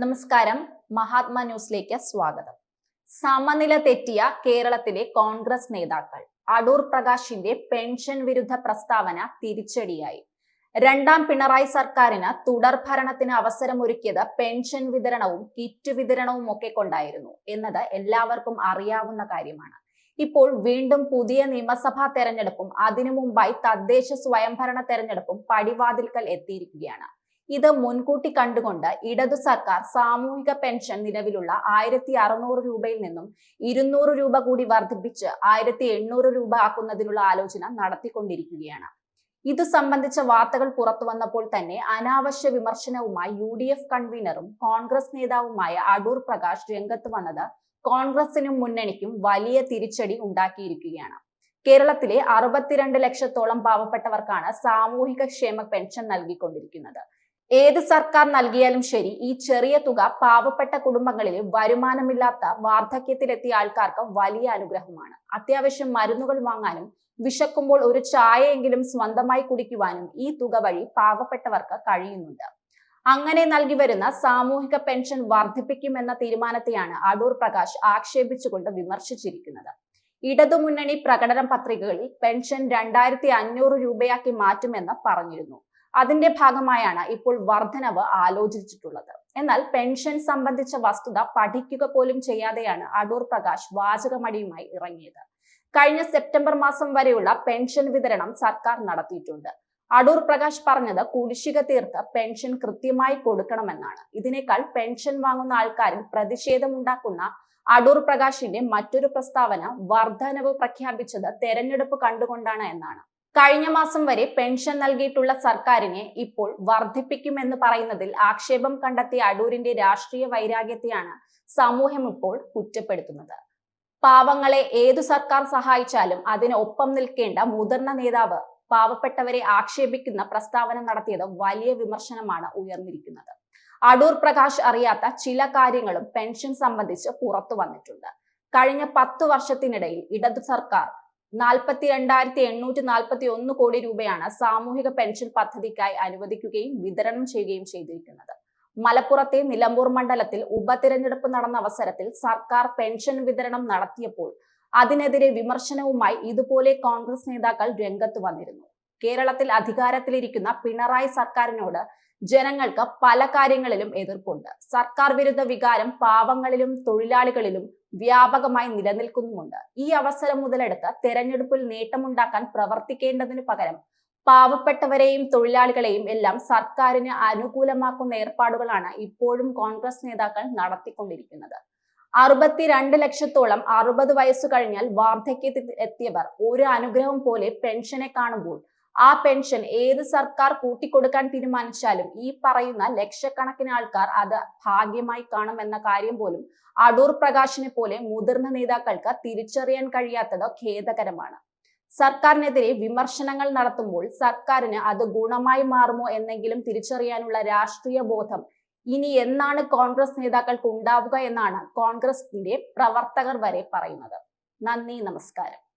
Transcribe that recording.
നമസ്കാരം. മഹാത്മാ ന്യൂസിലേക്ക് സ്വാഗതം. സമനില തെറ്റിയ കേരളത്തിലെ കോൺഗ്രസ് നേതാക്കൾ അടൂർ പ്രകാശിന്റെ പെൻഷൻ വിരുദ്ധ പ്രസ്താവന തിരിച്ചടിയായി. രണ്ടാം പിണറായി സർക്കാരിന് തുടർ ഭരണത്തിന് അവസരമൊരുക്കിയത് പെൻഷൻ വിതരണവും കിറ്റ് വിതരണവും ഒക്കെ കൊണ്ടായിരുന്നു എന്നത് എല്ലാവർക്കും അറിയാവുന്ന കാര്യമാണ്. ഇപ്പോൾ വീണ്ടും പുതിയ നിയമസഭാ തെരഞ്ഞെടുപ്പും അതിനു മുമ്പായി തദ്ദേശ സ്വയംഭരണ തെരഞ്ഞെടുപ്പും പടിവാതിൽക്കൽ എത്തിയിരിക്കുകയാണ്. ഇത് മുൻകൂട്ടി കണ്ടുകൊണ്ട് ഇടതു സർക്കാർ സാമൂഹിക പെൻഷൻ നിലവിലുള്ള ആയിരത്തി അറുന്നൂറ് രൂപയിൽ നിന്നും ഇരുന്നൂറ് രൂപ കൂടി വർദ്ധിപ്പിച്ച് ആയിരത്തി എണ്ണൂറ് രൂപ ആക്കുന്നതിനുള്ള ആലോചന നടത്തിക്കൊണ്ടിരിക്കുകയാണ്. ഇതു സംബന്ധിച്ച വാർത്തകൾ പുറത്തു വന്നപ്പോൾ തന്നെ അനാവശ്യ വിമർശനവുമായി യു ഡി എഫ് കൺവീനറും കോൺഗ്രസ് നേതാവുമായ അടൂർ പ്രകാശ് രംഗത്ത് വന്നത് കോൺഗ്രസിനും മുന്നണിക്കും വലിയ തിരിച്ചടി ഉണ്ടാക്കിയിരിക്കുകയാണ്. കേരളത്തിലെ അറുപത്തിരണ്ട് ലക്ഷത്തോളം പാവപ്പെട്ടവർക്കാണ് സാമൂഹിക ക്ഷേമ പെൻഷൻ നൽകിക്കൊണ്ടിരിക്കുന്നത്. ഏത് സർക്കാർ നൽകിയാലും ശരി ഈ ചെറിയ തുക പാവപ്പെട്ട കുടുംബങ്ങളിൽ വരുമാനമില്ലാത്ത വാർദ്ധക്യത്തിലെത്തിയ ആൾക്കാർക്ക് വലിയ അനുഗ്രഹമാണ്. അത്യാവശ്യം മരുന്നുകൾ വാങ്ങാനും വിശക്കുമ്പോൾ ഒരു ചായയെങ്കിലും സ്വന്തമായി കുടിക്കുവാനും ഈ തുക വഴി പാവപ്പെട്ടവർക്ക് കഴിയുന്നുണ്ട്. അങ്ങനെ നൽകി വരുന്ന സാമൂഹിക പെൻഷൻ വർദ്ധിപ്പിക്കുമെന്ന തീരുമാനത്തെയാണ് അടൂർ പ്രകാശ് ആക്ഷേപിച്ചുകൊണ്ട് വിമർശിച്ചിരിക്കുന്നത്. ഇടതുമുന്നണി പ്രകടന പത്രികകളിൽ പെൻഷൻ രണ്ടായിരത്തി അഞ്ഞൂറ് രൂപയാക്കി മാറ്റുമെന്ന് പറഞ്ഞിരുന്നു. അതിന്റെ ഭാഗമായാണ് ഇപ്പോൾ വർധനവ് ആലോചിച്ചിട്ടുള്ളത്. എന്നാൽ പെൻഷൻ സംബന്ധിച്ച വസ്തുത പഠിക്കുക പോലും ചെയ്യാതെയാണ് അടൂർ പ്രകാശ് വാചകമടിയുമായി ഇറങ്ങിയത്. കഴിഞ്ഞ സെപ്റ്റംബർ മാസം വരെയുള്ള പെൻഷൻ വിതരണം സർക്കാർ നടത്തിയിട്ടുണ്ട്. അടൂർ പ്രകാശ് പറഞ്ഞത് കുടിശ്ശിക തീർത്ത് പെൻഷൻ കൃത്യമായി കൊടുക്കണമെന്നാണ്. ഇതിനേക്കാൾ പെൻഷൻ വാങ്ങുന്ന ആൾക്കാരിൽ പ്രതിഷേധമുണ്ടാക്കുന്ന അടൂർ പ്രകാശിന്റെ മറ്റൊരു പ്രസ്താവന വർധനവ് പ്രഖ്യാപിച്ചത് തെരഞ്ഞെടുപ്പ് കണ്ടുകൊണ്ടാണ് എന്നാണ്. കഴിഞ്ഞ മാസം വരെ പെൻഷൻ നൽകിയിട്ടുള്ള സർക്കാരിനെ ഇപ്പോൾ വർദ്ധിപ്പിക്കുമെന്ന് പറയുന്നതിൽ ആക്ഷേപം കണ്ടെത്തിയ അടൂരിന്റെ രാഷ്ട്രീയ വൈരാഗ്യത്തെയാണ് സമൂഹം ഇപ്പോൾ കുറ്റപ്പെടുത്തുന്നത്. പാവങ്ങളെ ഏതു സർക്കാർ സഹായിച്ചാലും അതിനൊപ്പം നിൽക്കേണ്ട മുതിർന്ന നേതാവ് പാവപ്പെട്ടവരെ ആക്ഷേപിക്കുന്ന പ്രസ്താവന നടത്തിയത് വലിയ വിമർശനമാണ് ഉയർന്നിരിക്കുന്നത്. അടൂർ പ്രകാശ് അറിയാത്ത ചില കാര്യങ്ങളും പെൻഷൻ സംബന്ധിച്ച് പുറത്തു വന്നിട്ടുണ്ട്. കഴിഞ്ഞ പത്തു വർഷത്തിനിടയിൽ ഇടതു സർക്കാർ നാൽപ്പത്തി രണ്ടായിരത്തി എണ്ണൂറ്റി നാൽപ്പത്തി ഒന്ന് കോടി രൂപയാണ് സാമൂഹിക പെൻഷൻ പദ്ധതിക്കായി അനുവദിക്കുകയും വിതരണം ചെയ്യുകയും ചെയ്തിരിക്കുന്നത്. മലപ്പുറത്തെ നിലമ്പൂർ മണ്ഡലത്തിൽ ഉപതിരഞ്ഞെടുപ്പ് നടന്ന അവസരത്തിൽ സർക്കാർ പെൻഷൻ വിതരണം നടത്തിയപ്പോൾ അതിനെതിരെ വിമർശനവുമായി ഇതുപോലെ കോൺഗ്രസ് നേതാക്കൾ രംഗത്ത് വന്നിരുന്നു. കേരളത്തിൽ അധികാരത്തിലിരിക്കുന്ന പിണറായി സർക്കാരിനോട് ജനങ്ങൾക്ക് പല കാര്യങ്ങളിലും എതിർപ്പുണ്ട്. സർക്കാർ വിരുദ്ധ വികാരം പാവങ്ങളിലും തൊഴിലാളികളിലും വ്യാപകമായി നിലനിൽക്കുന്നുമുണ്ട്. ഈ അവസരം മുതലെടുത്ത് തെരഞ്ഞെടുപ്പിൽ നേട്ടമുണ്ടാക്കാൻ പ്രവർത്തിക്കേണ്ടതിനു പകരം പാവപ്പെട്ടവരെയും തൊഴിലാളികളെയും എല്ലാം സർക്കാരിന് അനുകൂലമാക്കുന്ന ഏർപ്പാടുകളാണ് ഇപ്പോഴും കോൺഗ്രസ് നേതാക്കൾ നടത്തിക്കൊണ്ടിരിക്കുന്നത്. അറുപത്തിരണ്ട് ലക്ഷത്തോളം അറുപത് വയസ്സു കഴിഞ്ഞാൽ വാർദ്ധക്യത്തിൽ എത്തിയവർ ഒരു അനുഗ്രഹം പോലെ പെൻഷനെ കാണുമ്പോൾ ആ പെൻഷൻ ഏത് സർക്കാർ കൂട്ടിക്കൊടുക്കാൻ തീരുമാനിച്ചാലും ഈ പറയുന്ന ലക്ഷക്കണക്കിന് ആൾക്കാർ അത് ഭാഗ്യമായി കാണുമെന്ന കാര്യം പോലും അടൂർ പ്രകാശിനെ പോലെ മുതിർന്ന നേതാക്കൾക്ക് തിരിച്ചറിയാൻ കഴിയാത്തത് ഖേദകരമാണ്. സർക്കാരിനെതിരെ വിമർശനങ്ങൾ നടത്തുമ്പോൾ സർക്കാരിന് അത് ഗുണമായി മാറുമോ എന്നെങ്കിലും തിരിച്ചറിയാനുള്ള രാഷ്ട്രീയ ബോധം ഇനി എന്നാണ് കോൺഗ്രസ് നേതാക്കൾക്ക് ഉണ്ടാവുക എന്നാണ് കോൺഗ്രസിന്റെ പ്രവർത്തകർ വരെ പറയുന്നത്. നന്ദി നമസ്കാരം.